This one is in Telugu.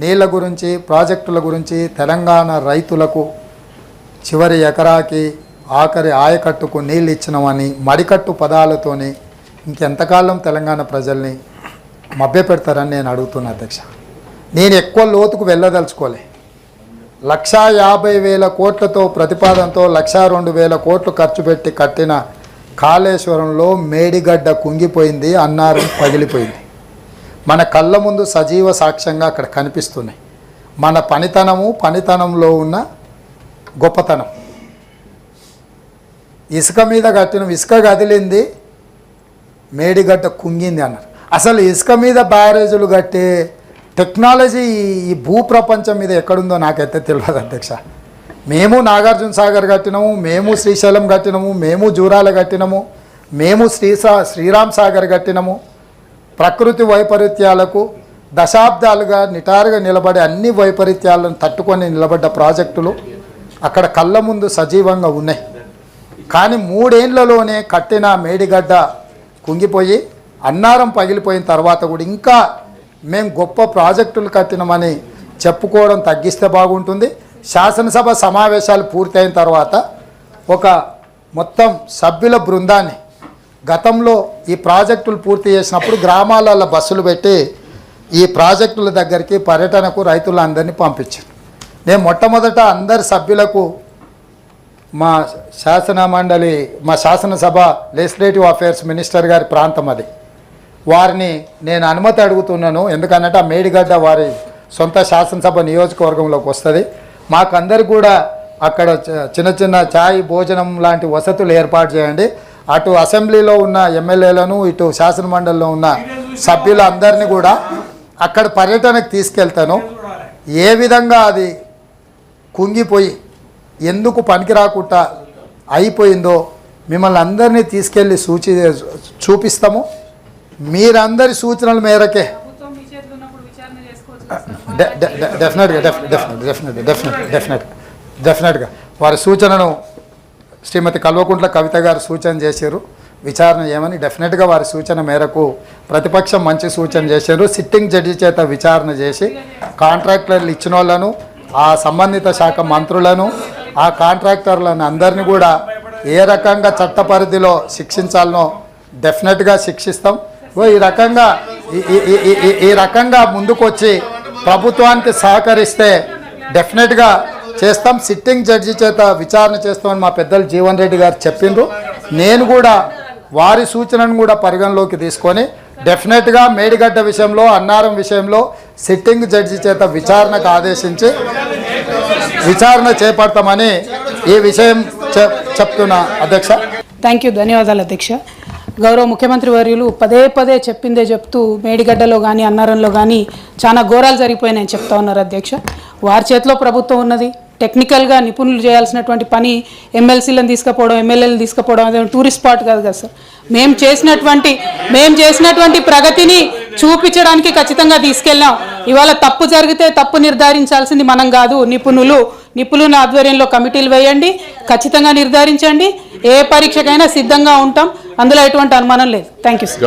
నీళ్ళ గురించి ప్రాజెక్టుల గురించి తెలంగాణ రైతులకు చివరి ఎకరాకి ఆఖరి ఆయకట్టుకు నీళ్ళు ఇచ్చినామని మడికట్టు పదాలతోని ఇంకెంతకాలం తెలంగాణ ప్రజల్ని మభ్యపెడతారని నేను అడుగుతున్నా అధ్యక్ష. నేను ఎక్కువ లోతుకు వెళ్ళదలుచుకోలే. లక్షా యాభై వేల కోట్లతో ప్రతిపాదనతో లక్షా రెండు వేల కోట్లు ఖర్చు పెట్టి కట్టిన కాళేశ్వరంలో మేడిగడ్డ కుంగిపోయింది అన్నారం పగిలిపోయింది. మన కళ్ళ ముందు సజీవ సాక్ష్యంగా అక్కడ కనిపిస్తున్నాయి. మన పనితనము పనితనంలో ఉన్న గొప్పతనం. ఇసుక మీద కట్టిన ఇసుక కదిలింది మేడిగడ్డ కుంగింది అన్నారు. అసలు ఇసుక మీద బ్యారేజీలు కట్టే టెక్నాలజీ ఈ భూ ప్రపంచం మీద ఎక్కడుందో నాకైతే తెలియదు అధ్యక్ష. మేము నాగార్జున సాగర్ కట్టినము మేము శ్రీశైలం కట్టినము మేము జూరాల కట్టినము మేము శ్రీసా శ్రీరామ్ సాగర్ కట్టినము. ప్రకృతి వైపరీత్యాలకు దశాబ్దాలుగా నిటారుగా నిలబడే అన్ని వైపరీత్యాలను తట్టుకొని నిలబడ్డ ప్రాజెక్టులు అక్కడ కళ్ళ ముందు సజీవంగా ఉన్నాయి. కానీ మూడేళ్ళలోనే కట్టిన మేడిగడ్డ కుంగిపోయి అన్నారం పగిలిపోయిన తర్వాత కూడా ఇంకా మేము గొప్ప ప్రాజెక్టులు కట్టినమని చెప్పుకోవడం తగ్గిస్తే బాగుంటుంది. శాసనసభ సమావేశాలు పూర్తయిన తర్వాత ఒక మొత్తం సభ్యుల బృందాన్ని గతంలో ఈ ప్రాజెక్టులు పూర్తి చేసినప్పుడు గ్రామాలలో బస్సులు పెట్టి ఈ ప్రాజెక్టుల దగ్గరికి పర్యటనకు రైతులందరినీ పంపించాను నేను మొట్టమొదట అందరి సభ్యులకు మా శాసన మండలి మా శాసనసభ లెజిస్లేటివ్ అఫేర్స్ మినిస్టర్ గారి ప్రాంతం అది. వారిని నేను అనుమతి అడుగుతున్నాను ఎందుకనంటే ఆ మేడిగడ్డ వారి సొంత శాసనసభ నియోజకవర్గంలోకి వస్తుంది. మాకందరికి కూడా అక్కడ చిన్న చిన్న ఛాయ్ భోజనం లాంటి వసతులు ఏర్పాటు చేయండి. అటు అసెంబ్లీలో ఉన్న ఎమ్మెల్యేలను ఇటు శాసనమండలిలో ఉన్న ఉన్న సభ్యులందరినీ కూడా అక్కడ పర్యటనకు తీసుకెళ్తాను. ఏ విధంగా అది కుంగిపోయి ఎందుకు పనికి రాకుండా అయిపోయిందో మిమ్మల్ని అందరినీ తీసుకెళ్ళి సూచి చూపిస్తాము. మీరందరి సూచనల మేరకే. డె- డెఫినెట్గా డెఫ్- డెఫినెట్ డెఫినెట్ డెఫినెట్ డెఫినెట్ డెఫినెట్గా. వారి సూచనను శ్రీమతి కల్వకుంట్ల కవిత గారు సూచన చేశారు. విచారణ చేయమని డెఫినెట్గా వారి సూచన మేరకు ప్రతిపక్షం మంచి సూచన చేశారు. సిట్టింగ్ జడ్జి చేత విచారణ చేసి కాంట్రాక్టర్లు ఇచ్చిన వాళ్ళను ఆ సంబంధిత శాఖ మంత్రులను ఆ కాంట్రాక్టర్లను అందరినీ కూడా ఏ రకంగా చట్ట పరిధిలో శిక్షించాలనో డెఫినెట్గా శిక్షిస్తాం. ఓ ఈ రకంగా ఈ- ఈ రకంగా ముందుకొచ్చి ప్రభుత్వానికి సహకరిస్తే డెఫినెట్గా చేస్తాం. సిట్టింగ్ జడ్జి చేత విచారణ చేస్తామని మా పెద్దలు జీవన్ రెడ్డి గారు చెప్పిండ్రు. నేను కూడా వారి సూచనను కూడా పరిగణలోకి తీసుకొని డెఫినెట్గా మేడిగడ్డ విషయంలో అన్నారం విషయంలో సిట్టింగ్ జడ్జి చేత విచారణకు ఆదేశించి విచారణ చేపడతామని ఈ విషయం చెప్- చెప్తున్నా అధ్యక్ష. థ్యాంక్ యూ ధన్యవాదాలు అధ్యక్ష. గౌరవ ముఖ్యమంత్రి వర్యులు పదే పదే చెప్పిందే చెప్తూ మేడిగడ్డలో కానీ అన్నారంలో కానీ చాలా ఘోరాలు జరిగిపోయినాయని చెప్తా ఉన్నారు అధ్యక్ష. వారి చేతిలో ప్రభుత్వం ఉన్నది. టెక్నికల్గా నిపుణులు చేయాల్సినటువంటి పని ఎమ్మెల్సీలను తీసుకుపోవడం ఎమ్మెల్యేలను తీసుకుపోవడం అదే టూరిస్ట్ స్పాట్ కాదు కదా సార్. మేము చేసినటువంటి మేము చేసినటువంటి ప్రగతిని చూపించడానికి ఖచ్చితంగా తీసుకెళ్ళాం. ఇవాళ తప్పు జరిగితే తప్పు నిర్ధారించాల్సింది మనం కాదు. నిపుణులు నిపుణుల ఆధ్వర్యంలో కమిటీలు వేయండి ఖచ్చితంగా నిర్ధారించండి. ఏ పరీక్షకైనా సిద్ధంగా ఉంటాం. అందులో ఎటువంటి అనుమానం లేదు. Thank you sir